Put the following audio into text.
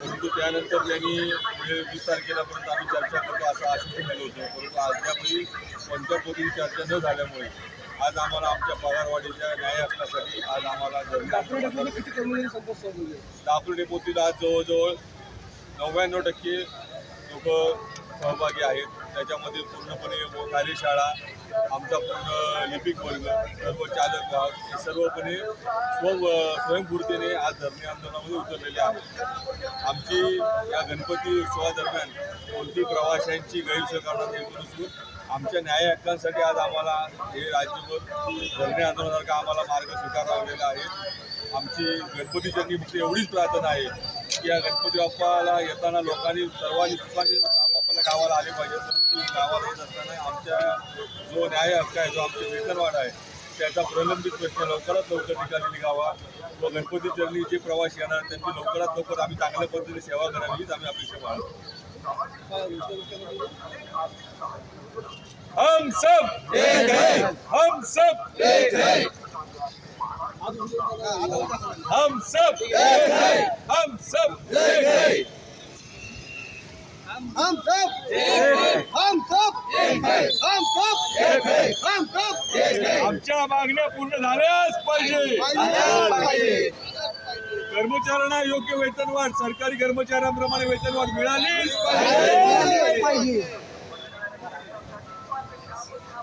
परंतु त्यानंतर त्यांनी वीस तारखेलापर्यंत आम्ही चर्चा करतो असं आश्वासन दिलं होतं. परंतु अद्यापही कोणत्या पद्धतीची चर्चा न झाल्यामुळे आज आम्हाला आमच्या पगारवाढीच्या न्याय हक्कासाठी आज आम्हाला दापोली डेपोतील आज जवळजवळ नव्याण्णव टक्के लोक सहभागी आहेत. त्याच्यामध्ये पूर्णपणे कार्यशाळा आमचा पूर्ण लिपिक वर्ग सर्व चालक गाव हे सर्वपणे स्व स्वयंपूर्तीने आज धरणे आंदोलनामध्ये उतरलेले आहेत. आमची या गणपती उत्सवादरम्यान कोणती प्रवाशांची गैरसोय करणार येत नसून आमच्या न्याय हक्कांसाठी आज आम्हाला हे राज्यभर धरणे आंदोलनासारखा आम्हाला मार्ग स्वीकारावलेला आहे. आमची गणपतीच्या निमित्त एवढीच प्रार्थना आहे. या गणपती बाप्पाला येताना लोकांनी सर्वांनी सुखाने बाप्पाला गावाला आले पाहिजे परंतु गावाला येत असताना आमच्या जो न्याय हक्क आहे जो आमचे वेतनवाढ आहे त्याचा प्रलंबित प्रश्न लवकरात लवकर निकाली निघावा. व गणपती चरणी जे प्रवासी येणार त्यांची लवकरात लवकर आम्ही चांगल्या पद्धतीने सेवा करावी हीच आम्ही अपेक्षा बाळगतो हम सब! एक है हम सब! एक है हम सब एक है। हम सब एक है। हम सब हम सब हम सब हम सब आमच्या मागण्या पूर्ण झाल्याच पाहिजे। कर्मचाऱ्यांना योग्य वेतनवाढ सरकारी कर्मचाऱ्यांप्रमाणे वेतनवाढ मिळालीच पाहिजे.